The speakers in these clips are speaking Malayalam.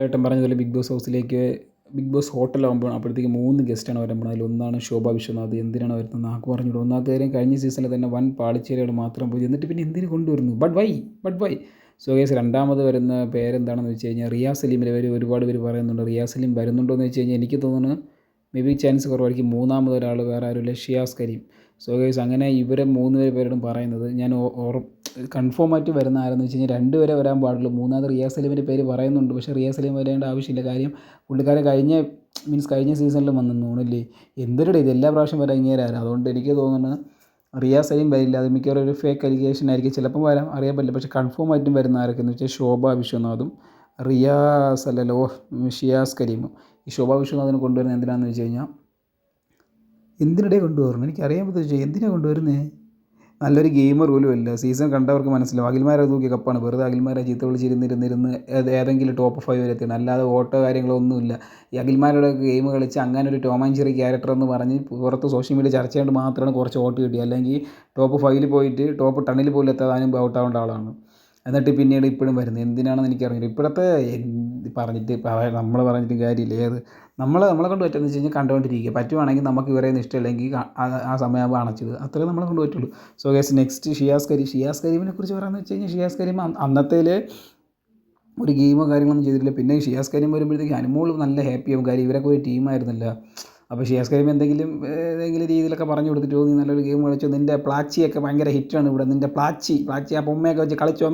ഏട്ടൻ പറഞ്ഞതുപോലെ ബിഗ് ബോസ് ഹൗസിലേക്ക് ബിഗ് ബോസ് ഹോട്ടലാകുമ്പോൾ അപ്പോഴത്തേക്ക് മൂന്ന് ഗസ്റ്റാണ് വരുമ്പോൾ പോകുന്നത് അതിലൊന്നാണ് ശോഭ വിശ്വനാഥ് എന്തിനാണ് വരുന്നത് നാക്ക് പറഞ്ഞിട്ട് ഒന്നാമത്തെ കാര്യം കഴിഞ്ഞ സീസണിൽ തന്നെ വൻ പാളിച്ചേരികൾ മാത്രം പോയി എന്നിട്ട് പിന്നെ എന്തിനു കൊണ്ടുവരുന്നു? But why but why so guys രണ്ടാമത് വരുന്ന പേരെന്താണെന്ന് വെച്ച് കഴിഞ്ഞാൽ റിയാസ് സലീമിന്റെ പേര് ഒരുപാട് പേര് പറയുന്നുണ്ട്. റിയാസ് സലീം വരുന്നുണ്ടോ എന്ന് വെച്ച് കഴിഞ്ഞാൽ എനിക്ക് തോന്നുന്നു മേ ബി ചാൻസ് കുറവായിരിക്കും മൂന്നാമത് ഒരാൾ വേറെ ആരുമില്ല ഷിയാസ് കരീം. സോ ഗൈസ് അങ്ങനെ ഇവരെ മൂന്ന് പേര് പേരോടും പറയുന്നത് ഞാൻ കൺഫേം ആയിട്ട് വരുന്ന ആരെന്ന് വെച്ച് കഴിഞ്ഞാൽ രണ്ട് വരെ വരാൻ പാടുള്ളൂ. മൂന്നാമത് റിയാസ് സലീമിന്റെ പേര് പറയുന്നുണ്ട്. പക്ഷേ റിയാസ് സലീം വരേണ്ട ആവശ്യമില്ല. കാര്യം പുള്ളിക്കാരൻ കഴിഞ്ഞ മീൻസ് കഴിഞ്ഞ സീസണിൽ വന്നെന്ന് തോന്നുന്നില്ലേ എന്തൊരു ഇത് എല്ലാ പ്രാവശ്യം വരാൻ ഇങ്ങേരാണ്. അതുകൊണ്ട് എനിക്ക് തോന്നുന്നത് റിയാസ് സലീം വരില്ല. അത് മിക്കവാറും ഒരു ഫേക്ക് അലിഗേഷൻ ആയിരിക്കും. ചിലപ്പം വരാം അറിയാൻ പറ്റില്ല. പക്ഷേ കൺഫേം ആയിട്ടും വരുന്ന ആരൊക്കെയെന്ന് വെച്ചാൽ ശോഭ വിശ്വനാഥും റിയാസ് അല്ലല്ലോ ഷിയാസ് കരീമും. ഈ ശോഭ വിശ്വനാഥിനെ കൊണ്ടുവരുന്നത് എന്തിനാണെന്ന് വെച്ച് കഴിഞ്ഞാൽ എന്തിനിടെ കൊണ്ടുവരണം എനിക്കറിയാൻ പറ്റും എന്തിനാണ് കൊണ്ടുവരുന്നത് നല്ലൊരു ഗെയിമർ പോലും അല്ല. സീസൺ കണ്ടവർക്ക് മനസ്സിലാവും. അഖിൽമാരെ തൂക്കിയ കപ്പാണ്. വെറുതെ അഖിൽമാരെ ചീത്ത വിളിച്ചിരുന്നിരുന്നിരുന്ന് ഏത് ഏതെങ്കിലും ടോപ്പ് ഫൈവ് വരെ എത്തിയാണ്. അല്ലാതെ ഓട്ടോ കാര്യങ്ങളൊന്നുമില്ല. ഈ അഖിൽമാരുടെ ഗെയിം കളിച്ച് അങ്ങനെ ഒരു ടോം ക്യാരക്ടർ എന്ന് പറഞ്ഞ് പുറത്ത് സോഷ്യൽ മീഡിയ ചർച്ച ചെയ്യേണ്ടത് മാത്രമാണ് കുറച്ച് വോട്ട് കിട്ടിയത് അല്ലെങ്കിൽ ടോപ്പ് ഫൈവിൽ പോയിട്ട് ടോപ്പ് ടണ്ണിൽ പോലും എത്താതെ അതിനും ഔട്ടാവേണ്ട ആളാണ്. എന്നിട്ട് പിന്നീട് ഇപ്പോഴും വരുന്നത്. എന്തിനാണെന്ന് എനിക്കറിയില്ല. ഇപ്പോഴത്തെ പറഞ്ഞിട്ട് നമ്മൾ പറഞ്ഞിട്ട് കാര്യമില്ല. ഏത് നമ്മൾ നമ്മളെ കൊണ്ട് പറ്റുന്നത് വെച്ച് കഴിഞ്ഞാൽ കണ്ടുകൊണ്ടിരിക്കുക. പറ്റുവാണെങ്കിൽ നമുക്ക് ഇവരെ ഇഷ്ടമില്ലെങ്കിൽ ആ സമയമാകുമ്പോൾ അണച്ചത്. അത്രേ നമ്മളെ കൊണ്ട് പറ്റുള്ളൂ. So guys next Shiyas Kareem. Shiyas കരീമിനെ കുറിച്ച് പറയാമെന്ന് വെച്ച് കഴിഞ്ഞാൽ ഷിയാസ് കരീം അന്നത്തേൽ ഒരു ഗെയിമോ കാര്യങ്ങളൊന്നും ചെയ്തിട്ടില്ല. പിന്നെ ഷിയാസ് കരീം വരുമ്പോഴത്തേക്ക് അനുമോൾ നല്ല ഹാപ്പിയാവും കാര്യം ഇവരൊക്കെ ഒരു ടീമായിരുന്നില്ല അപ്പോൾ ഷിയാസ് കരീം എന്തെങ്കിലും ഏതെങ്കിലും രീതിയിലൊക്കെ പറഞ്ഞു കൊടുത്തിട്ട് നീ നല്ലൊരു ഗെയിം കളിച്ചു. നിന്റെ പ്ലാച്ചിയൊക്കെ ഭയങ്കര ഹിറ്റാണ് ഇവിടെ. നിന്റെ പ്ലാച്ചി പ്ലാച്ചി ആ പൊമ്മയൊക്കെ വെച്ച് കളിച്ചു.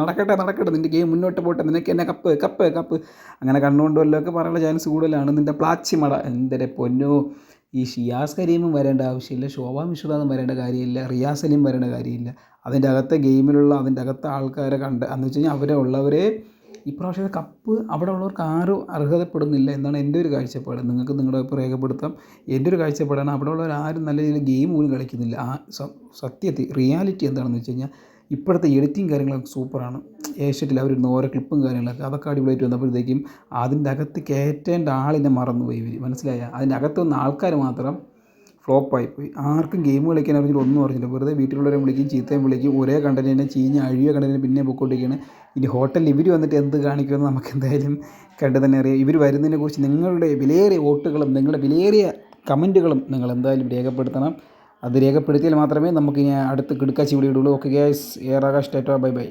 നടക്കട്ടെ നടക്കട്ടെ. നിന്റെ ഗെയിം മുന്നോട്ട് പോട്ടെ. നിനക്ക് എന്നെ കപ്പ് കപ്പ് കപ്പ് അങ്ങനെ കണ്ണുകൊണ്ട് വല്ലതൊക്കെ പറയാനുള്ള ചാൻസ് കൂടുതലാണ് നിന്റെ പ്ലാച്ചി മട. എന്തേ പൊന്നോ. ഈ ഷിയാസ് കരീമും വരേണ്ട ആവശ്യമില്ല. ശോഭാ വിശ്വനാഥും വരേണ്ട കാര്യമില്ല. റിയാസ് അലിയും വരേണ്ട കാര്യമില്ല. അതിന്റെ അകത്തെ ഗെയിമിലുള്ള അതിന്റെ അകത്തെ ആൾക്കാരെ കണ്ട് എന്ന് വെച്ച് കഴിഞ്ഞാൽ അവരെ ഉള്ളവരെ ഇപ്രാവശ്യത്തെ കപ്പ് അവിടെ ഉള്ളവർക്ക് ആരും അർഹതപ്പെടുന്നില്ല എന്നാണ് എന്റെ ഒരു കാഴ്ചപ്പാട്. നിങ്ങൾക്ക് നിങ്ങളുടെ രേഖപ്പെടുത്താം. എന്റെ ഒരു കാഴ്ചപ്പാടാണ് അവിടെ ഉള്ളവർ ആരും നല്ല രീതിയിൽ ഗെയിം പോലും കളിക്കുന്നില്ല. ആ സത്യത്തിൽ റിയാലിറ്റി എന്താണെന്ന് വെച്ച് കഴിഞ്ഞാൽ ഇപ്പോഴത്തെ എഡിറ്റിംഗ് കാര്യങ്ങളൊക്കെ സൂപ്പറാണ്. ഏഷ്യത്തിൽ അവരിടുന്ന ഓരോ ക്ലിപ്പും കാര്യങ്ങളൊക്കെ അതൊക്കെ അടിപൊളിയായിട്ട് വന്നപ്പോഴത്തേക്കും അതിന്റെ അകത്ത് കയറ്റേണ്ട ആളിനെ മറന്നുപോയി ഇവർ മനസ്സിലായ? അതിന്റെ അകത്ത് വന്ന ആൾക്കാർ മാത്രം ഫ്ലോപ്പായിപ്പോയി. ആർക്കും ഗെയിം കളിക്കാൻ അറിഞ്ഞില്ല ഒന്നും അറിഞ്ഞില്ല. വെറുതെ വീട്ടിലുള്ളവരെ വിളിക്കും ചീത്തയും വിളിക്കും ഒരേ കണ്ടന്റിനെ ചീഞ്ഞ അഴിയ കണ്ടന്റിനെ പിന്നെ പൊക്കോണ്ടിരിക്കുകയാണ്. ഇനി ഹോട്ടലിൽ ഇവർ വന്നിട്ട് എന്ത് കാണിക്കുമെന്ന് നമുക്ക് എന്തായാലും കണ്ടു തന്നെ അറിയാം. ഇവർ വരുന്നതിനെ കുറിച്ച് നിങ്ങളുടെ വിലയേറിയ വോട്ടുകളും നിങ്ങളുടെ വിലയേറിയ കമന്റുകളും നിങ്ങൾ എന്തായാലും രേഖപ്പെടുത്തണം. അത് രേഖപ്പെടുത്തിയാൽ മാത്രമേ നമുക്ക് ഇനി അടുത്ത് കിടക്കാച്ചി വിളിയിടുള്ളൂ. ഓക്കെ ഗ്യാസ് ഏറാകാശ് ടാറ്റ ബൈ ബൈ.